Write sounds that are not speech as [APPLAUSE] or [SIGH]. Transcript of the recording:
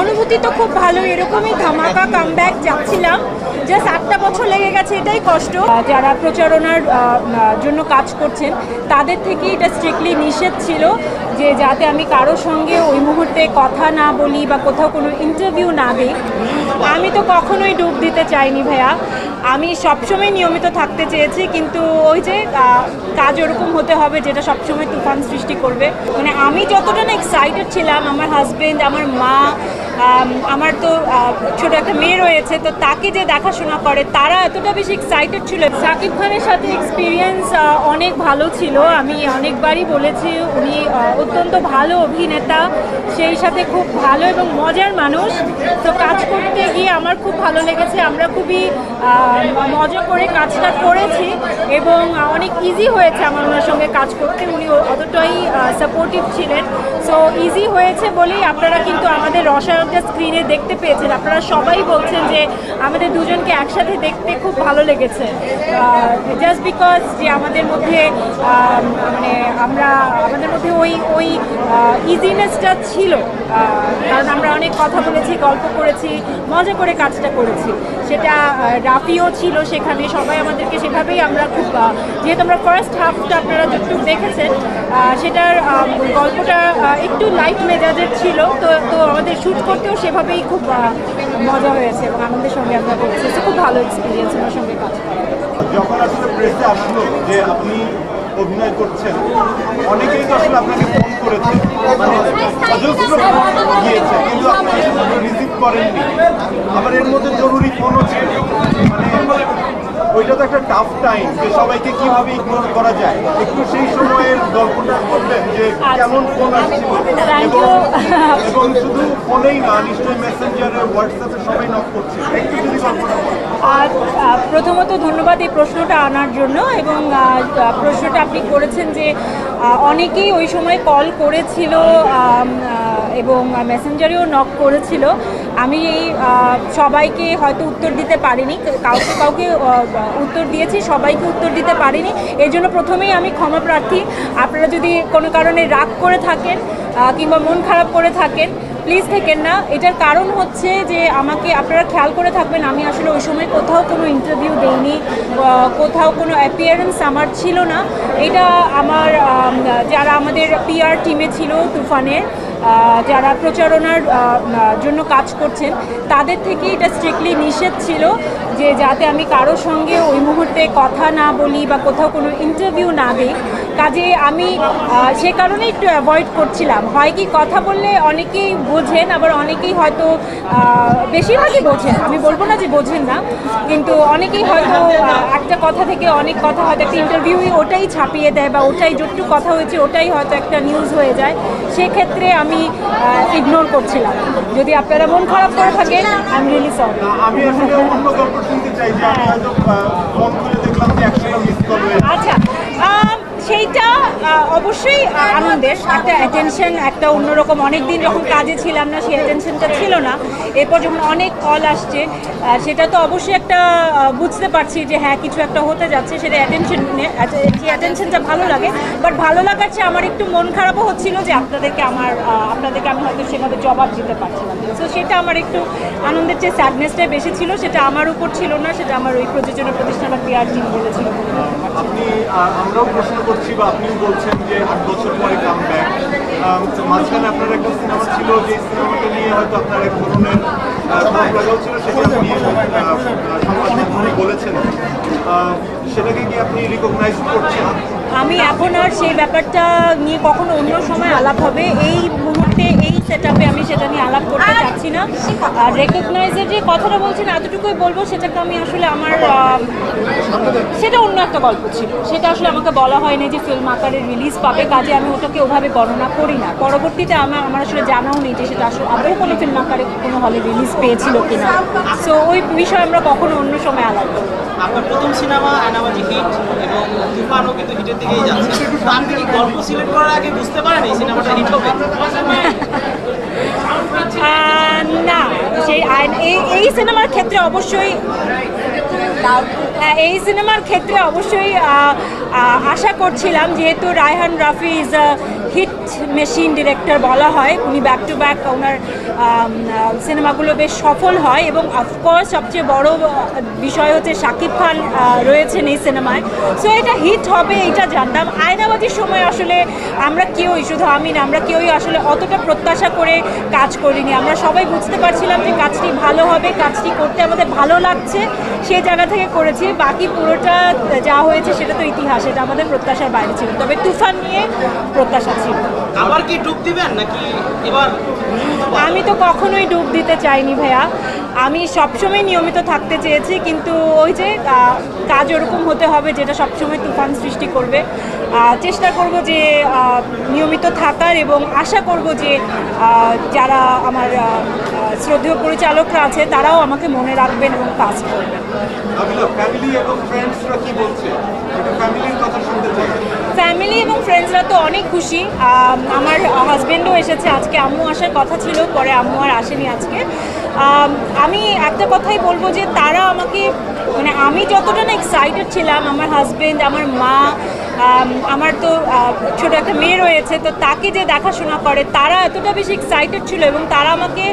অনুভূতি তো খুব ভালো এরকমই ধামাকা কামব্যাক যাচ্ছিলাম। জাস্ট আটটা বছর লেগে গেছে, এটাই কষ্ট। যারা প্রচারণার জন্য কাজ করছেন, তাদের থেকে এটা স্ট্রিক্টলি নিষেধ ছিল যে যাতে আমি কারোর সঙ্গে ওই মুহূর্তে কথা না বলি বা কোথাও কোনো ইন্টারভিউ না দিই। আমি তো কখনোই ডুব দিতে চাইনি ভাইয়া। আমি সবসময় নিয়মিত থাকতে চেয়েছি, কিন্তু ওই যে কাজ ওরকম হতে হবে যেটা সবসময় তুফান সৃষ্টি করবে। মানে আমি যতটা না এক্সাইটেড ছিলাম, আমার হাজবেন্ড আমার মা আমার তো ছোট একটা মেয়ে রয়েছে, তো তাকে যে দেখাশোনা করে, তারা এতটা বেশি এক্সাইটেড ছিল। সাকিব খানের সাথে এক্সপিরিয়েন্স অনেক ভালো ছিল। আমি অনেকবারই বলেছি, উনি অত্যন্ত ভালো অভিনেতা, সেই সাথে খুব ভালো এবং মজার মানুষ। তো কাজ করতে গিয়ে আমার খুব ভালো লেগেছে। আমরা খুবই মজা করে কাজটা করেছি এবং অনেক ইজি হয়েছে আমার ওনার সঙ্গে কাজ করতে। উনি অতটাই সাপোর্টিভ ছিলেন। সো ইজি হয়েছে বলেই আপনারা কিন্তু আমাদের রসায়নটা স্ক্রিনে দেখতে পেয়েছেন। আপনারা সবাই বলছেন যে আমাদের দুজনকে একসাথে দেখতে খুব ভালো লেগেছে। জাস্ট বিকজ যে আমাদের মধ্যে মানে আমরা, আমাদের মধ্যে ওই ওই ইজিনেসটা ছিল। কারণ আমরা অনেক কথা বলেছি, গল্প করেছি মজা করে কাজটা করেছি। সেটা রাফিও ছিল সেখানে, সবাই আমাদেরকে সেভাবেই আমরা খুব যেহেতু আমরা ফার্স্ট হাফটা আপনারা যতটুকু দেখেছেন সেটার গল্পটা একটু লাইট মেজাজের ছিল, তো তো আমাদের শ্যুট করতেও সেভাবেই খুব মজা হয়েছে এবং আনন্দের সঙ্গে আমরা করেছি। খুব ভালো এক্সপিরিয়েন্স ওনার সঙ্গে কাজ যখন আসলে প্রেসে আসলো যে আপনি অভিনয় করছেন, অনেকেই তো আসলে আপনাকে ফোন করেছে। মানে গিয়েছে। করেননি। আবার এর মধ্যে জরুরি ফোনও ছিল মানে ওইটা তো একটা টাফ টাইম যে সবাইকে কীভাবে ইগনোর করা যায়। একটু সেই সময়ের গল্পটা করবেন যে কেমন ফোন আসছিল। এবং এবং শুধু ফোনেই না নিশ্চয়ই মেসেঞ্জারে হোয়াটসঅ্যাপে সবাই নক করছে। একটু যদি গল্পটা আর প্রথমত ধন্যবাদ এই প্রশ্নটা আনার জন্য এবং প্রশ্নটা আপনি করেছেন যে অনেকেই ওই সময় কল করেছিল এবং মেসেঞ্জারেও নক করেছিল। আমি এই সবাইকে হয়তো উত্তর দিতে পারিনি, কাউকে কাউকে উত্তর দিয়েছি, সবাইকে উত্তর দিতে পারিনি। এর জন্য প্রথমেই আমি ক্ষমা প্রার্থী। আপনারা যদি কোনো কারণে রাগ করে থাকেন কিংবা মন খারাপ করে থাকেন প্লিজ থেকেন না এটার কারণ হচ্ছে যে আমাকে আপনারা খেয়াল করে থাকবেন, আমি আসলে ওই সময় কোথাও কোনো ইন্টারভিউ দেইনি কোথাও কোনো অ্যাপিয়ারেন্স আমার ছিল না। এটা আমার যারা আমাদের পিআর টিমে ছিল তুফানের যারা প্রচারণার জন্য কাজ করছেন, তাদের থেকে এটা স্ট্রিক্টলি নিষেধ ছিল যে যাতে আমি কারোর সঙ্গে ওই মুহূর্তে কথা না বলি বা কোথাও কোনো ইন্টারভিউ না দিই। কাজে আমি সে কারণে একটু অ্যাভয়েড করছিলাম। হয় কি কথা বললে অনেকেই বোঝেন, আবার অনেকেই হয়তো বেশিরভাগই বোঝেন। আমি বলব না যে বোঝেন না, কিন্তু অনেকেই হয়তো একটা কথা থেকে অনেক কথা হয়তো একটা ইন্টারভিউই ওটাই ছাপিয়ে দেয় বা ওটাই যতটুকু কথা হয়েছে ওটাই হয়তো একটা নিউজ হয়ে যায়। সেক্ষেত্রে আমি ইগনোর করছিলাম। যদি আপনারা মন খারাপ করে থাকেন আই এম সরি আমি ফোন করে দেখলাম যে একশোটা মিস কল হয়েছে আচ্ছা আম, সেইটা আহ, অবশ্যই আনন্দের একটা অ্যাটেনশন একটা অন্যরকম অনেক দিন যখন কাজে ছিলাম না, সেই অ্যাটেনশনটা ছিল না। এরপর যখন অনেক কল আসছে সেটা তো অবশ্যই একটা বুঝতে পারছি যে হ্যাঁ কিছু একটা হতে যাচ্ছে, সেটা অ্যাটেনশন সেই অ্যাটেনশনটা ভালো লাগে। বাট ভালো লাগার চেয়ে আমার একটু মন খারাপও হচ্ছিল যে আপনাদেরকে আমার আপনাদেরকে আমি হয়তো সেভাবে জবাব দিতে পারছিলাম সো সেটা আমার একটু আনন্দের চেয়ে স্যাডনেসটাই বেশি ছিল, সেটা আমার উপর ছিল না, সেটা আমার ওই প্রযোজনা প্রতিষ্ঠান বা পিআর টিম বলেছিল আমরাও প্রশ্ন করছি বা আপনিও বলছেন যে আট বছর পরে কাম ব্যাক মাঝখানে আপনার একটা সিনেমা ছিল যে সিনেমাটা হয়তো আপনার এক ধরনের লাগাও ছিল সেটা আপনি বলেছেন। সেটাকে কি আপনি রিকগনাইজ করছেন? আমি এখন আর সেই ব্যাপারটা নিয়ে কখনো অন্য সময় আলাপ হবে। এই মুহূর্তে এই সেট আমি সেটা নিয়ে আলাপ করতে চাচ্ছি না। আর রেকগনাইজের যে কথাটা বলছেন এতটুকুই বলব সেটাকে আমি আসলে আমার সেটা অন্য একটা গল্প ছিল। সেটা আসলে আমাকে বলা হয়নি যে ফিল্ম আকারে রিলিজ পাবে কাজে আমি ওটাকে ওভাবে গণনা করি না। পরবর্তীতে আমার আমার আসলে জানাও নেই যে সেটা আসলে আদৌ কোনো ফিল্ম আকারে কোনো হলে রিলিজ পেয়েছিল কিনা? সো ওই বিষয়ে আমরা কখনো অন্য সময় আলাপ করব আপনার প্রথম সিনেমা আয়নাবাজি হিট এবং তুফানও কিন্তু হিটের দিকেই যাচ্ছে। আপনি কি গল্প সিলেক্ট করার আগে বুঝতে পারেন এই সিনেমাটা হিট হবে? [LAUGHS] না সেই এই এই সিনেমার ক্ষেত্রে অবশ্যই হ্যাঁ, এই সিনেমার ক্ষেত্রে অবশ্যই আশা করছিলাম যেহেতু Raihan Rafi is hit machine director বলা হয়। উনি ব্যাক টু ব্যাক ওনার সিনেমাগুলো বেশ সফল হয় এবং অফকোর্স সবচেয়ে বড় বিষয় হচ্ছে শাকিব খান রয়েছেন এই সিনেমায়। সো এটা হিট হবে, এটা জানতাম। আয়নাবাজির সময় আসলে আমরা কেউই, শুধু আমি না, আমরা কেউই আসলে অতটা প্রত্যাশা করে কাজ করিনি। আমরা সবাই বুঝতে পারছিলাম যে কাজটি ভালো হবে, কাজটি করতে আমাদের ভালো লাগছে সেই জায়গা থেকে করেছি। বাকি পুরোটা যা হয়েছে সেটা তো ইতিহাস, এটা আমাদের প্রত্যাশার বাইরে ছিল। তবে তুফান নিয়ে প্রত্যাশা আবার কি ডুব দিবেন নাকি এবার আমি তো কখনোই ডুব দিতে চাইনি ভাইয়া। আমি সবসময় নিয়মিত থাকতে চেয়েছি কিন্তু ওই যে কাজ ওরকম হতে হবে যেটা সবসময় তুফান সৃষ্টি করবে। চেষ্টা করব যে নিয়মিত থাকার এবং আশা করব যে যারা আমার শ্রদ্ধেয় পরিচালকরা আছে তারাও আমাকে মনে রাখবেন এবং কাজ করবেন। ফ্যামিলি এবং ফ্রেন্ডসরা তো অনেক খুশি। আমার হাজব্যান্ডও এসেছে আজকে। আম্মু আসার কথা ছিল পরে আম্মু আর আসেনি আজকে। আম, একটা কথাই বলব যে তারা আমাকে মানে আমি যতটা না এক্সাইটেড ছিলাম আমার হাজব্যান্ড আমার মা আমার তো ছোটো একটা মেয়ে রয়েছে তো তাকে যে দেখাশোনা করে তারা এতটা বেশি এক্সাইটেড ছিল এবং তারা আমাকে